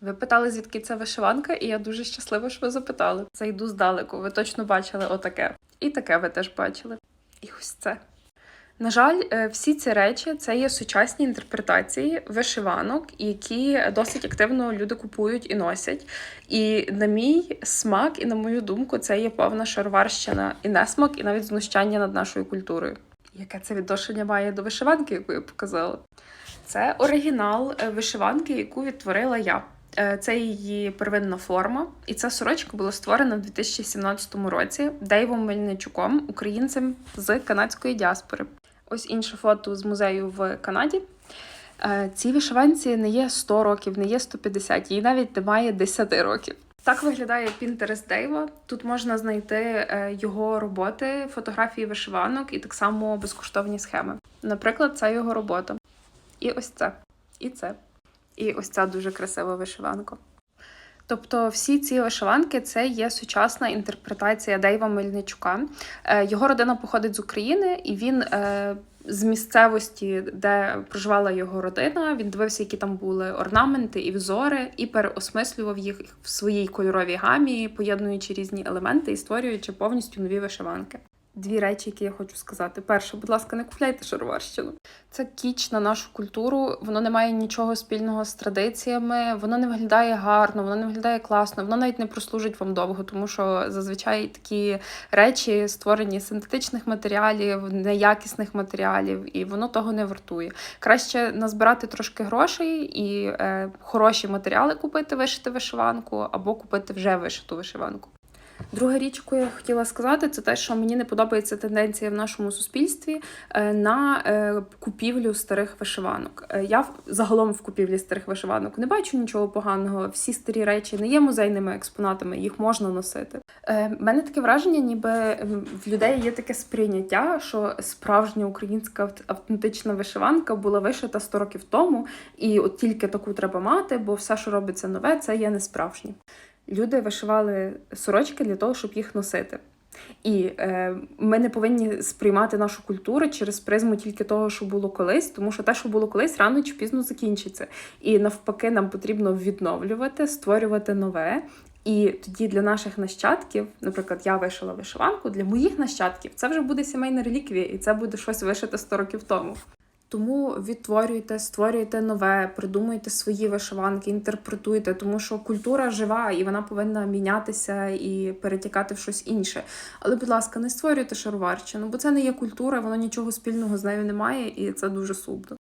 Ви питали, звідки це вишиванка, і я дуже щаслива, що ви запитали. Зайду здалеку. Ви точно бачили отаке. І таке ви теж бачили. І ось це. На жаль, е, всі ці речі це є сучасні інтерпретації вишиванок, які досить активно люди купують і носять. І на мій смак, і на мою думку, це є повна шароварщина і несмак, і навіть знущання над нашою культурою. Яке це відношення має до вишиванки, яку я показала? Це оригінал е, вишиванки, яку відтворила я. Е, Це її первинна форма, і ця сорочка була створена в 2017 році Дейвом Мельничуком, українцем з канадської діаспори. Ось інше фото з музею в Канаді. Е, Цій вишиванці не є 100 років, не є 150, їй навіть немає 10 років. Так виглядає Pinterest Дейва. Тут можна знайти е, його роботи, фотографії вишиванок і так само безкоштовні схеми. Наприклад, це його робота. І ось це, і це. І ось ця дуже красива вишиванка. Тобто всі ці вишиванки це є сучасна інтерпретація Дейва Мельничука. Е, Його родина походить з України, і він е, з місцевості, де проживала його родина, він дивився, які там були орнаменти і взори, і переосмислював їх в своїй кольоровій гамі, поєднуючи різні елементи і створюючи повністю нові вишиванки. Дві речі, які я хочу сказати. Перше, будь ласка, не купляйте шароварщину. Це кіч на нашу культуру. Воно не має нічого спільного з традиціями, воно не виглядає гарно, воно не виглядає класно, воно навіть не прослужить вам довго, тому що зазвичай такі речі створені з синтетичних матеріалів, неякісних матеріалів, і воно того не вартує. Краще назбирати трошки грошей і е, хороші матеріали купити, вишити вишиванку, або купити вже вишиту вишиванку. Друга річ, яку я хотіла сказати, це те, що мені не подобається тенденція в нашому суспільстві е, на е, купівлю старих вишиванок. Е, Я загалом в купівлі старих вишиванок не бачу нічого поганого. Всі старі речі не є музейними експонатами, їх можна носити. В мене таке враження, ніби в людей є таке сприйняття, що справжня українська автентична вишиванка була вишита 100 років тому, і от тільки таку треба мати, бо все, що робиться нове, це є не справжнє. Люди вишивали сорочки для того, щоб їх носити. І е, ми не повинні сприймати нашу культуру через призму тільки того, що було колись, тому що те, що було колись, рано чи пізно закінчиться. І навпаки, нам потрібно відновлювати, створювати нове. І тоді для наших нащадків, наприклад, я вишила вишиванку, для моїх нащадків це вже буде сімейна реліквія, і це буде щось вишите 100 років тому. Тому відтворюйте, створюйте нове, придумуйте свої вишиванки, інтерпретуйте, тому що культура жива і вона повинна мінятися і перетікати в щось інше. Але, будь ласка, не створюйте шароварщину, бо це не є культура, воно нічого спільного з нею немає, і це дуже сумно.